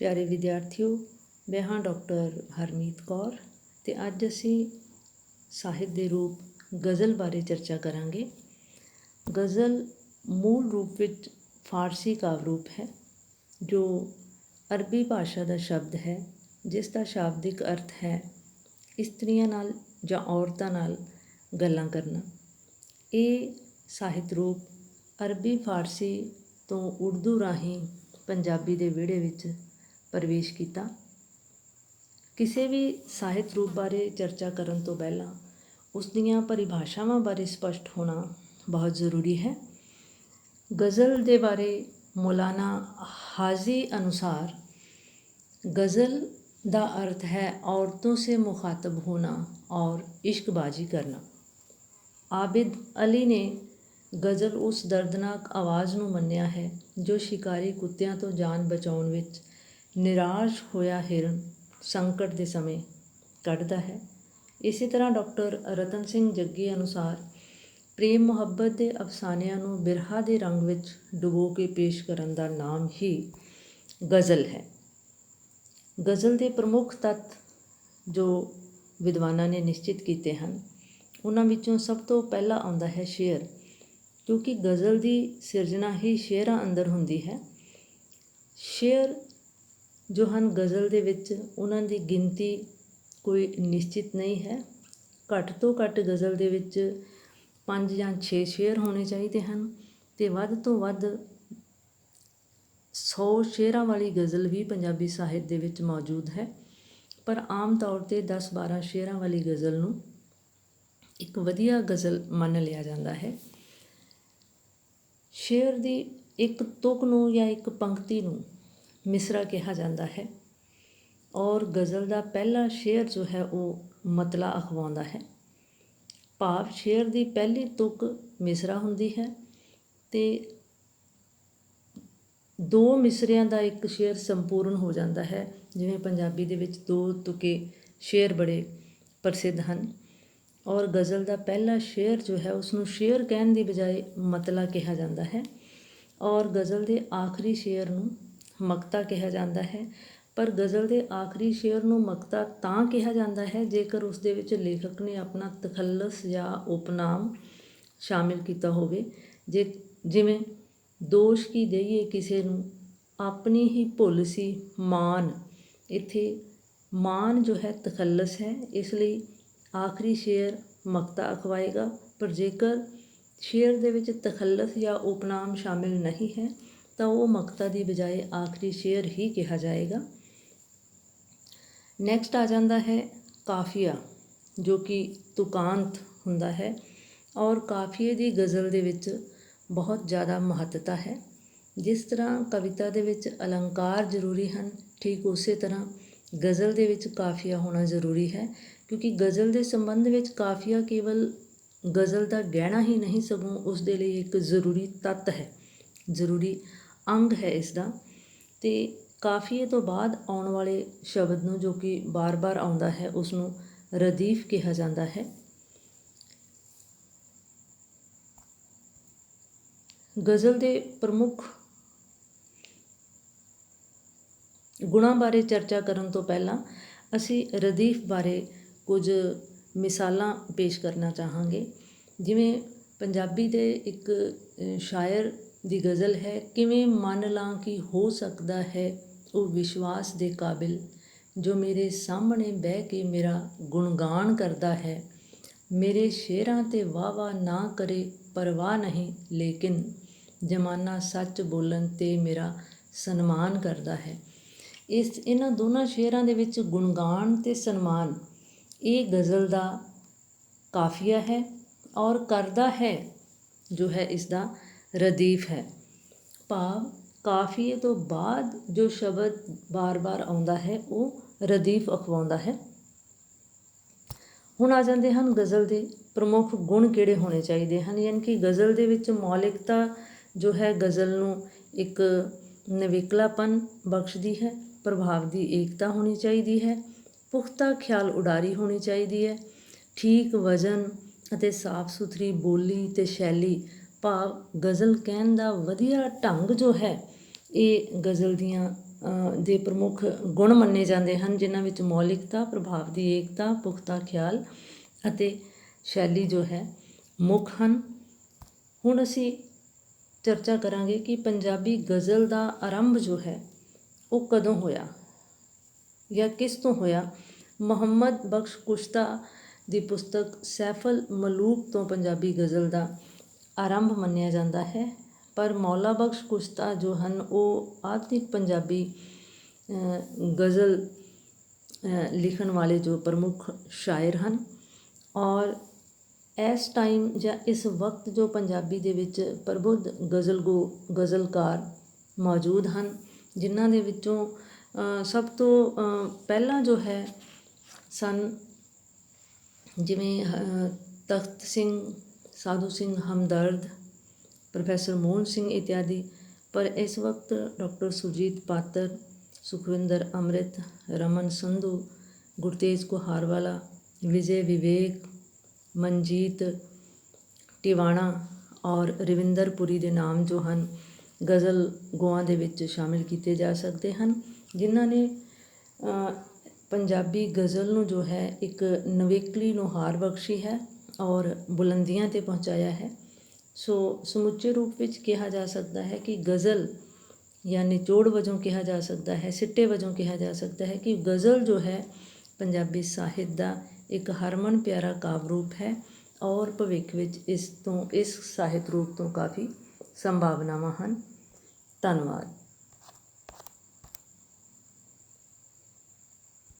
ਪਿਆਰੇ ਵਿਦਿਆਰਥੀਓ, ਮੈਂ ਹਾਂ ਡਾਕਟਰ ਹਰਮੀਤ ਕੌਰ ਤੇ ਅੱਜ ਅਸੀਂ ਸਾਹਿਤ ਦੇ ਰੂਪ ਗਜ਼ਲ ਬਾਰੇ ਚਰਚਾ ਕਰਾਂਗੇ। ਗਜ਼ਲ ਮੂਲ ਰੂਪ ਵਿੱਚ ਫਾਰਸੀ ਕਾਵਿ ਰੂਪ ਹੈ, ਜੋ ਅਰਬੀ ਭਾਸ਼ਾ ਦਾ ਸ਼ਬਦ ਹੈ, ਜਿਸ ਦਾ ਸ਼ਾਬਦਿਕ ਅਰਥ ਹੈ ਇਸਤਰੀਆਂ ਨਾਲ ਜਾਂ ਔਰਤਾਂ ਨਾਲ ਗੱਲਾਂ ਕਰਨਾ। ਇਹ ਸਾਹਿਤ ਰੂਪ ਅਰਬੀ ਫਾਰਸੀ ਤੋਂ ਉਰਦੂ ਰਾਹੀਂ ਪੰਜਾਬੀ ਦੇ ਵਿਹੜੇ ਵਿੱਚ ਪ੍ਰਵੇਸ਼ ਕੀਤਾ ਕਿਸੇ ਵੀ ਸਾਹਿਤ ਰੂਪ ਬਾਰੇ ਚਰਚਾ ਕਰਨ ਤੋਂ ਪਹਿਲਾਂ ਉਸ ਦੀਆਂ ਪਰਿਭਾਸ਼ਾਵਾਂ ਬਾਰੇ ਸਪਸ਼ਟ ਹੋਣਾ ਬਹੁਤ ਜ਼ਰੂਰੀ ਹੈ ਗਜ਼ਲ ਦੇ ਬਾਰੇ ਮੌਲਾਨਾ ਹਾਜ਼ੀ ਅਨੁਸਾਰ गज़ल ਦਾ अर्थ है औरतों से मुखातब होना और इश्कबाजी करना ਆਬਿਦ ਅਲੀ ਨੇ ਗਜ਼ਲ ਉਸ ਦਰਦਨਾਕ ਆਵਾਜ਼ ਨੂੰ ਮੰਨਿਆ ਹੈ ਜੋ ਸ਼ਿਕਾਰੀ ਕੁੱਤਿਆਂ ਤੋਂ ਜਾਨ ਬਚਾਉਣ ਵਿੱਚ ਨਿਰਾਸ਼ ਹੋਇਆ ਹਿਰਨ ਸੰਕਟ ਦੇ ਸਮੇਂ ਕੱਢਦਾ ਹੈ। ਇਸੇ ਤਰ੍ਹਾਂ ਡਾਕਟਰ ਰਤਨ ਸਿੰਘ ਜੱਗੀ ਅਨੁਸਾਰ ਪ੍ਰੇਮ ਮੁਹੱਬਤ ਦੇ ਅਫਸਾਨਿਆਂ ਨੂੰ ਬਿਰਹਾ ਦੇ ਰੰਗ ਵਿੱਚ ਡੁਬੋ ਕੇ ਪੇਸ਼ ਕਰਨ ਦਾ ਨਾਮ ਹੀ ਗਜ਼ਲ ਹੈ। ਗਜ਼ਲ ਦੇ ਪ੍ਰਮੁੱਖ ਤੱਤ ਜੋ ਵਿਦਵਾਨਾਂ ਨੇ ਨਿਸ਼ਚਿਤ ਕੀਤੇ ਹਨ, ਉਹਨਾਂ ਵਿੱਚੋਂ ਸਭ ਤੋਂ ਪਹਿਲਾ ਆਉਂਦਾ ਹੈ ਸ਼ੇਅਰ ਕਿਉਂਕਿ ਗਜ਼ਲ ਦੀ ਸਿਰਜਣਾ ਹੀ ਸ਼ੇਅਰਾਂ ਅੰਦਰ ਹੁੰਦੀ ਹੈ। ਸ਼ੇਅਰ ਜੋ ਹਨ ਗਜ਼ਲ ਦੇ ਵਿੱਚ ਉਹਨਾਂ ਦੀ ਗਿਣਤੀ ਕੋਈ ਨਿਸ਼ਚਿਤ ਨਹੀਂ ਹੈ। ਘੱਟ ਤੋਂ ਘੱਟ ਗਜ਼ਲ ਦੇ ਵਿੱਚ 5 ਜਾਂ 6 ਸ਼ੇਅਰ ਹੋਣੇ ਚਾਹੀਦੇ ਹਨ ਤੇ ਵੱਧ ਤੋਂ ਵੱਧ 100 ਸ਼ੇਅਰਾਂ ਵਾਲੀ ਗਜ਼ਲ ਵੀ ਪੰਜਾਬੀ ਸਾਹਿਤ ਦੇ ਵਿੱਚ ਮੌਜੂਦ ਹੈ। ਪਰ ਆਮ ਤੌਰ ਤੇ 10-12 ਸ਼ੇਅਰਾਂ ਵਾਲੀ ਗਜ਼ਲ ਨੂੰ ਇੱਕ ਵਧੀਆ ਗਜ਼ਲ ਮੰਨ ਲਿਆ ਜਾਂਦਾ ਹੈ। ਸ਼ੇਅਰ ਦੀ ਇੱਕ ਤੁਕ ਨੂੰ ਜਾਂ ਇੱਕ ਪੰਕਤੀ ਨੂੰ ਮਿਸਰਾ ਕਿਹਾ ਜਾਂਦਾ ਹੈ। ਔਰ ਗਜ਼ਲ ਦਾ ਪਹਿਲਾ ਸ਼ੇਅਰ ਜੋ ਹੈ ਉਹ ਮਤਲਾ ਅਖਵਾਉਂਦਾ ਹੈ। ਭਾਵ ਸ਼ੇਅਰ ਦੀ ਪਹਿਲੀ ਤੁਕ ਮਿਸਰਾ ਹੁੰਦੀ ਹੈ ਤੇ ਦੋ ਮਿਸਰਿਆਂ ਦਾ ਇੱਕ ਸ਼ੇਅਰ ਸੰਪੂਰਨ ਹੋ ਜਾਂਦਾ ਹੈ। ਜਿਵੇਂ ਪੰਜਾਬੀ ਦੇ ਵਿੱਚ ਦੋ ਤੁਕੇ ਸ਼ੇਅਰ ਬੜੇ ਪ੍ਰਸਿੱਧ ਹਨ। ਔਰ ਗਜ਼ਲ ਦਾ ਪਹਿਲਾ ਸ਼ੇਅਰ ਜੋ ਹੈ ਉਸ ਨੂੰ ਸ਼ੇਅਰ ਕਹਿਣ ਦੀ ਬਜਾਏ ਮਤਲਾ ਕਿਹਾ ਜਾਂਦਾ ਹੈ। ਔਰ ਗਜ਼ਲ ਦੇ ਆਖਰੀ ਸ਼ੇਅਰ ਨੂੰ ਮਕਤਾ ਕਿਹਾ ਜਾਂਦਾ ਹੈ। ਪਰ ਗਜ਼ਲ ਦੇ ਆਖਰੀ ਸ਼ੇਅਰ ਨੂੰ ਮਕਤਾ ਤਾਂ ਕਿਹਾ ਜਾਂਦਾ ਹੈ ਜੇਕਰ ਉਸ ਦੇ ਵਿੱਚ ਲੇਖਕ ਨੇ ਆਪਣਾ ਤਖੱਲਸ ਜਾਂ ਉਪਨਾਮ ਸ਼ਾਮਿਲ ਕੀਤਾ ਹੋਵੇ। ਜੇ ਜਿਵੇਂ, ਦੋਸ਼ ਕੀ ਦਈਏ ਕਿਸੇ ਨੂੰ? ਆਪਣੀ ਹੀ ਭੁੱਲ ਸੀ ਮਾਨ। ਇੱਥੇ ਮਾਨ ਜੋ ਹੈ ਤਖੱਲਸ ਹੈ। ਇਸ ਲਈ ਆਖਰੀ ਸ਼ੇਅਰ ਮਕਤਾ ਅਖਵਾਏਗਾ। ਪਰ ਜੇਕਰ ਸ਼ੇਅਰ ਦੇ ਵਿੱਚ ਤਖੱਲਸ ਜਾਂ ਉਪਨਾਮ ਸ਼ਾਮਿਲ ਨਹੀਂ ਹੈ ਤਾਂ ਉਹ ਮਕਤਾ ਦੀ ਬਜਾਏ ਆਖਰੀ ਸ਼ੇਅਰ ਹੀ ਕਿਹਾ ਜਾਏਗਾ। ਨੈਕਸਟ ਆ ਜਾਂਦਾ ਹੈ ਕਾਫੀਆ, ਜੋ ਕਿ ਤੁਕਾਂਤ ਹੁੰਦਾ ਹੈ ਔਰ ਕਾਫੀਏ ਦੀ ਗਜ਼ਲ ਦੇ ਵਿੱਚ ਬਹੁਤ ਜ਼ਿਆਦਾ ਮਹੱਤਤਾ ਹੈ। ਜਿਸ ਤਰ੍ਹਾਂ ਕਵਿਤਾ ਦੇ ਵਿੱਚ ਅਲੰਕਾਰ ਜ਼ਰੂਰੀ ਹਨ, ਠੀਕ ਉਸੇ ਤਰ੍ਹਾਂ ਗਜ਼ਲ ਦੇ ਵਿੱਚ ਕਾਫੀਆ ਹੋਣਾ ਜ਼ਰੂਰੀ ਹੈ, ਕਿਉਂਕਿ ਗਜ਼ਲ ਦੇ ਸੰਬੰਧ ਵਿੱਚ ਕਾਫੀਆ ਕੇਵਲ ਗਜ਼ਲ ਦਾ ਗਹਿਣਾ ਹੀ ਨਹੀਂ, ਸਗੋਂ ਉਸ ਦੇ ਲਈ ਇੱਕ ਜ਼ਰੂਰੀ ਤੱਤ ਹੈ। ਜ਼ਰੂਰੀ ਅੰਗ ਹੈ ਇਸ ਦਾ ਤੇ ਕਾਫੀਏ ਤੋਂ ਬਾਅਦ ਆਉਣ ਵਾਲੇ ਸ਼ਬਦ ਨੂੰ ਜੋ ਕਿ ਵਾਰ ਵਾਰ ਆਉਂਦਾ ਹੈ ਉਸ ਨੂੰ ਰਦੀਫ ਕਿਹਾ ਜਾਂਦਾ ਹੈ। ਗਜ਼ਲ ਦੇ ਪ੍ਰਮੁੱਖ ਗੁਣਾਂ ਬਾਰੇ ਚਰਚਾ ਕਰਨ ਤੋਂ ਪਹਿਲਾਂ ਅਸੀਂ ਰਦੀਫ ਬਾਰੇ ਕੁਝ ਮਿਸਾਲਾਂ ਪੇਸ਼ ਕਰਨਾ ਚਾਹਾਂਗੇ। ਜਿਵੇਂ ਪੰਜਾਬੀ ਦੇ ਇੱਕ ਸ਼ਾਇਰ ਦੀ ਗਜ਼ਲ ਹੈ, ਕਿਵੇਂ ਮੰਨ ਲਾਂ ਕਿ ਹੋ ਸਕਦਾ ਹੈ ਉਹ ਵਿਸ਼ਵਾਸ ਦੇ ਕਾਬਿਲ, ਜੋ ਮੇਰੇ ਸਾਹਮਣੇ ਬਹਿ ਕੇ ਮੇਰਾ ਗੁਣਗਾਨ ਕਰਦਾ ਹੈ। ਮੇਰੇ ਸ਼ੇਰਾਂ ਤੇ ਵਾਹ ਵਾਹ ਨਾ ਕਰੇ ਪਰਵਾਹ ਨਹੀਂ, ਲੇਕਿਨ ਜਮਾਨਾ ਸੱਚ ਬੋਲਣ ਤੇ ਮੇਰਾ ਸਨਮਾਨ ਕਰਦਾ ਹੈ। ਇਸ, ਇਹਨਾਂ ਦੋਨਾਂ ਸ਼ੇਰਾਂ ਦੇ ਵਿੱਚ ਗੁਣਗਾਨ ਤੇ ਸਨਮਾਨ, ਇਹ ਗਜ਼ਲ ਦਾ ਕਾਫੀਆ ਹੈ ਔਰ ਕਰਦਾ ਹੈ ਜੋ ਹੈ ਇਸ ਦਾ ਰਦੀਫ ਹੈ। ਭਾਵ ਕਾਫੀਏ ਤੋਂ ਬਾਅਦ ਜੋ ਸ਼ਬਦ ਬਾਰ-ਬਾਰ ਆਉਂਦਾ ਹੈ, ਉਹ ਰਦੀਫ ਅਖਵਾਉਂਦਾ ਹੈ। ਹੁਣ ਆ ਜਾਂਦੇ ਹਨ ਗਜ਼ਲ ਦੇ ਪ੍ਰਮੁੱਖ ਗੁਣ ਕਿਹੜੇ ਹੋਣੇ ਚਾਹੀਦੇ ਹਨ? ਯਾਨੀ ਕਿ ਗਜ਼ਲ ਦੇ ਵਿੱਚ ਮੌਲਿਕਤਾ ਜੋ ਹੈ, ਗਜ਼ਲ ਨੂੰ ਇੱਕ ਨਵਿਕਲਾਪਨ ਬਖਸ਼ਦੀ ਹੈ, ਪ੍ਰਭਾਵ ਦੀ ਏਕਤਾ ਹੋਣੀ ਚਾਹੀਦੀ ਹੈ, ਪੁਖਤਾ ਖਿਆਲ ਉਡਾਰੀ ਹੋਣੀ ਚਾਹੀਦੀ ਹੈ, ਠੀਕ ਵਜ਼ਨ ਅਤੇ ਸਾਫ਼ ਸੁਥਰੀ ਬੋਲੀ ਤੇ ਸ਼ੈਲੀ ਭਾਵ ਗਜ਼ਲ ਕਹਿਣ ਦਾ ਵਧੀਆ ਢੰਗ ਜੋ ਹੈ, ਇਹ ਗਜ਼ਲ ਦੀਆਂ ਦੇ ਪ੍ਰਮੁੱਖ ਗੁਣ ਮੰਨੇ ਜਾਂਦੇ ਹਨ, ਜਿਨ੍ਹਾਂ ਵਿੱਚ ਮੌਲਿਕਤਾ, ਪ੍ਰਭਾਵ ਦੀ ਏਕਤਾ, ਪੁਖਤਾ ਖਿਆਲ ਅਤੇ ਸ਼ੈਲੀ ਜੋ ਹੈ, ਮੁੱਖ ਹਨ। ਹੁਣ ਅਸੀਂ ਚਰਚਾ ਕਰਾਂਗੇ ਕਿ ਪੰਜਾਬੀ ਗਜ਼ਲ ਦਾ ਆਰੰਭ ਜੋ ਹੈ, ਉਹ ਕਦੋਂ ਹੋਇਆ ਜਾਂ ਕਿਸ ਤੋਂ ਹੋਇਆ? ਮੁਹੰਮਦ ਬਖਸ਼ ਕੁਸ਼ਤਾ ਦੀ ਪੁਸਤਕ ਸੈਫਲ ਮਲੂਕ ਤੋਂ ਪੰਜਾਬੀ ਗਜ਼ਲ ਦਾ ਆਰੰਭ ਮੰਨਿਆ ਜਾਂਦਾ ਹੈ। ਪਰ ਮੌਲਾ ਬਖਸ਼ ਕੁਸ਼ਤਾ ਜੋ ਹਨ, ਉਹ ਆਧੁਨਿਕ ਪੰਜਾਬੀ ਗਜ਼ਲ ਲਿਖਣ ਵਾਲੇ ਜੋ ਪ੍ਰਮੁੱਖ ਸ਼ਾਇਰ ਹਨ ਔਰ ਇਸ ਟਾਈਮ ਜਾਂ ਇਸ ਵਕਤ ਜੋ ਪੰਜਾਬੀ ਦੇ ਵਿੱਚ ਪ੍ਰਬੁੱਧ ਗਜ਼ਲਗੋ, ਗਜ਼ਲਕਾਰ ਮੌਜੂਦ ਹਨ, ਜਿਨ੍ਹਾਂ ਦੇ ਵਿੱਚੋਂ ਸਭ ਤੋਂ ਪਹਿਲਾਂ ਜੋ ਹੈ ਸਨ ਜਿਵੇਂ ਤਖਤ ਸਿੰਘ ਸਾਧੂ ਸਿੰਘ ਹਮਦਰਦ, ਪ੍ਰੋਫੈਸਰ ਮੋਹਨ ਸਿੰਘ ਇਤਿਆਦਿ, ਪਰ ਇਸ ਵਕਤ ਡਾਕਟਰ ਸੁਰਜੀਤ ਪਾਤਰ, ਸੁਖਵਿੰਦਰ ਅੰਮ੍ਰਿਤ, ਰਮਨ ਸੰਧੂ, ਗੁਰਤੇਜ ਕੁਹਾਰਵਾਲਾ, ਵਿਜੇ ਵਿਵੇਕ, ਮਨਜੀਤ ਟਿਵਾਣਾ ਔਰ ਰਵਿੰਦਰ ਪੁਰੀ ਦੇ ਨਾਮ ਜੋ ਹਨ, ਗਜ਼ਲ ਗੋਆਂ ਦੇ ਵਿੱਚ ਸ਼ਾਮਿਲ ਕੀਤੇ ਜਾ ਸਕਦੇ ਹਨ, ਜਿਨ੍ਹਾਂ ਨੇ ਪੰਜਾਬੀ ਗਜ਼ਲ ਨੂੰ ਜੋ ਹੈ, ਇੱਕ ਨਵੇਕਲੀ ਨੁਹਾਰ ਬਖਸ਼ੀ ਹੈ। ਔਰ ਬੁਲੰਦੀਆਂ ਤੇ ਪਹੁੰਚਾਇਆ ਹੈ। ਸੋ ਸਮੁੱਚੇ ਰੂਪ ਵਿੱਚ ਕਿਹਾ ਜਾ ਸਕਦਾ ਹੈ ਕਿ ਗਜ਼ਲ ਜਾਂ ਨਿਚੋੜ ਵਜੋਂ ਕਿਹਾ ਜਾ ਸਕਦਾ ਹੈ, ਸਿੱਟੇ ਵਜੋਂ ਕਿਹਾ ਜਾ ਸਕਦਾ ਹੈ ਕਿ ਗਜ਼ਲ ਜੋ ਹੈ ਪੰਜਾਬੀ ਸਾਹਿਤ ਦਾ ਇੱਕ ਹਰਮਨ ਪਿਆਰਾ ਕਾਵਿ ਰੂਪ ਹੈ ਔਰ ਭਵਿੱਖ ਵਿੱਚ ਇਸ ਤੋਂ, ਇਸ ਸਾਹਿਤ ਰੂਪ ਤੋਂ ਕਾਫੀ ਸੰਭਾਵਨਾਵਾਂ ਹਨ। ਧੰਨਵਾਦ।